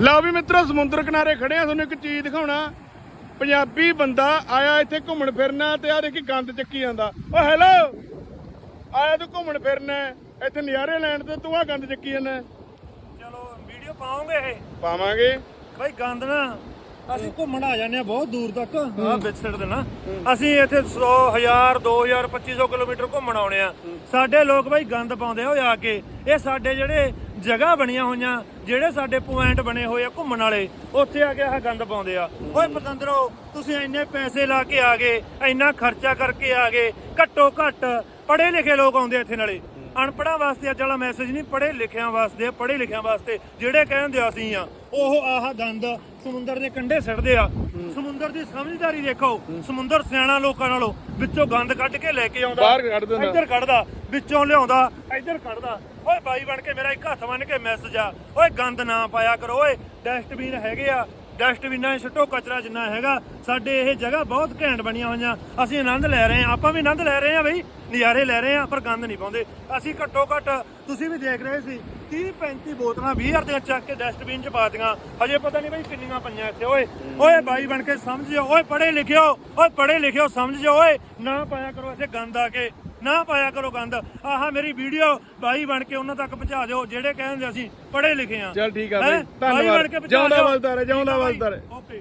ਲਓ ਵੀ ਮਿੱਤਰੋ ਸਮੁੰਦਰ ਕਿਨਾਰੇ ਖੜੇ ਆ ਤੁਹਾਨੂੰ ਇੱਕ ਚੀਜ਼ ਦਿਖਾਉਣਾ। ਪੰਜਾਬੀ ਬੰਦਾ ਆਇਆ ਇੱਥੇ ਘੁੰਮਣ ਫਿਰਨਾ ਤੇ ਆ ਦੇਖੀ ਗੰਦ ਚੱਕੀ ਜਾਂਦਾ। ਓ ਹੈਲੋ ਆਇਆ ਤੂੰ ਘੁੰਮਣ ਫਿਰਨਾ ਇੱਥੇ ਨਜ਼ਾਰੇ ਲੈਣ ਤੇ ਤੂੰ ਆ ਗੰਦ ਚੱਕੀ ਜਾਂਦਾ। ਚਲੋ ਵੀਡੀਓ ਪਾਉਂਗੇ ਇਹ। ਪਾਵਾਂਗੇ। ਬਈ ਗੰਦ ਨਾ ਅਸੀਂ ਘੁੰਮਣ ਆ ਜਾਂਦੇ ਆ ਬਹੁਤ ਦੂਰ ਤੱਕ। ਆ ਵਿਚੜ ਦੇ ਨਾ ਅਸੀਂ ਇੱਥੇ 100 1000 2000 2500 ਕਿਲੋਮੀਟਰ ਘੁੰਮਣ ਆਉਣੇ ਆ। ਸਾਡੇ ਲੋਕ ਬਈ ਗੰਦ ਪਾਉਂਦੇ ਹੋਏ ਆ ਕੇ। ਇਹ ਸਾਡੇ ਜਿਹੜੇ ਜਗ੍ਹਾ ਬਣੀਆਂ ਹੋਈਆਂ, ਜਿਹੜੇ ਸਾਡੇ ਪੁਆਇੰਟ ਬਣੇ ਹੋਏ ਆ ਘੁੰਮਣ ਵਾਲੇ, ਉੱਥੇ ਆ ਕੇ ਆਹ ਗੰਦ ਪਾਉਂਦੇ ਆ। ਓਏ ਪਤੰਦਰੋ, ਤੁਸੀਂ ਇੰਨੇ ਪੈਸੇ ਲਾ ਕੇ ਆ ਗਏ, ਇੰਨਾ ਖਰਚਾ ਕਰਕੇ ਆ ਗਏ, ਘੱਟੋ ਘੱਟ ਪੜ੍ਹੇ ਲਿਖੇ ਲੋਕ ਆਉਂਦੇ ਇੱਥੇ ਨਾਲੇ। ਅਨਪੜਾਂ ਵਾਸਤੇ ਅੱਜ ਵਾਲਾ ਮੈਸੇਜ ਨਹੀਂ ਪੜ੍ਹੇ ਲਿਖਿਆਂ ਵਾਸਤੇ ਪੜ੍ਹੇ ਲਿਖਿਆਂ ਵਾਸਤੇ ਜਿਹੜੇ ਕਹਿੰਦੇ ਅਸੀਂ ਆ ਉਹ ਆਹ ਦੰਦ ਸਮੁੰਦਰ ਦੇ ਕੰਢੇ ਸਿੱਟਦੇ ਆ। ਸਮੁੰਦਰ ਦੀ ਸਮਝਦਾਰੀ ਦੇਖੋ ਸਮੁੰਦਰ ਸਿਆਣਾ ਲੋਕਾਂ ਨਾਲੋਂ ਵਿੱਚੋਂ ਗੰਦ ਕੱਢ ਕੇ ਲੈ ਕੇ ਆਉਂਦਾ ਬਾਹਰ ਕੱਢ ਦਿੰਦਾ। ਇੱਧਰ ਕੱਢਦਾ ਵਿੱਚੋਂ ਲਿਆਉਂਦਾ ਇੱਧਰ ਕੱਢਦਾ। ਓਏ ਬਾਈ ਬਣ ਕੇ ਮੇਰਾ ਇੱਕ ਹੱਥ ਬੰਨ ਕੇ ਮੈਸੇਜ ਆ। ਓਏ ਗੰਦ ਨਾ ਪਾਇਆ ਕਰੋ ਓਏ ਡਸਟਬਿਨ ਹੈਗੇ ਆ ਡਸਟਬਿਨਾਂ 'ਚ ਸੁੱਟੋ, ਕਚਰਾ ਜਿੰਨਾ ਹੈਗਾ, ਸਾਡੇ ਇਹ ਜਗ੍ਹਾ ਬਹੁਤ ਘੈਂਟ ਬਣੀਆਂ ਹੋਈਆਂ। ਅਸੀਂ ਆਨੰਦ ਲੈ ਰਹੇ ਹਾਂ। ਆਪਾਂ ਵੀ ਆਨੰਦ ਲੈ ਰਹੇ ਹਾਂ ਬਈ। ਨਜ਼ਾਰੇ ਲੈ ਰਹੇ ਹਾਂ, ਪਰ ਗੰਦ ਨਹੀਂ ਪਾਉਂਦੇ। ਅਸੀਂ ਘੱਟੋ ਘੱਟ, ਤੁਸੀਂ ਵੀ ਦੇਖ ਰਹੇ ਸੀ 30 35 ਬੋਤਲਾਂ 20 ਦੀਆਂ ਚੱਕ ਕੇ ਡਸਟਬਿਨ 'ਚ ਪਾਤੀਆਂ। ਹਜੇ ਪਤਾ ਨਹੀਂ ਬਈ ਕਿੰਨੀਆਂ ਪਈਆਂ ਇੱਥੇ। ਓਏ ਓਏ ਬਾਈ ਬਣ ਕੇ ਸਮਝਿਓ। ਓਏ, ਪੜ੍ਹੇ ਲਿਖਿਓ। ਓਏ, ਪੜ੍ਹੇ ਲਿਖਿਓ ਸਮਝ ਜਾਓ ਓਏ, ਨਾ ਪਾਇਆ ਕਰੋ ਇੱਥੇ ਗੰਦ ਆ ਕੇ। ਨਾ ਪਾਇਆ ਕਰੋ ਗੰਦ। ਆਹ ਮੇਰੀ ਵੀਡੀਓ ਬਾਈ ਬਣ ਕੇ ਉਹਨਾਂ ਤੱਕ ਪਹੁੰਚਾ ਦਿਓ ਜਿਹੜੇ ਕਹਿੰਦੇ ਅਸੀਂ ਪੜ੍ਹੇ ਲਿਖੇ ਆ। ਚੱਲ ਠੀਕ ਆ? ਬਈ ਬਾਈ ਬਣ ਕੇ ਧੰਨਵਾਦ ਪਹੁੰਚਾ ਜਿਉਂਦਾ ਦਿਓ। ਵਸਦਾ ਰਹੇ ਜਿਉਂਦਾ ਵਸਦਾ ਰਹੇ। ਓਕੇ।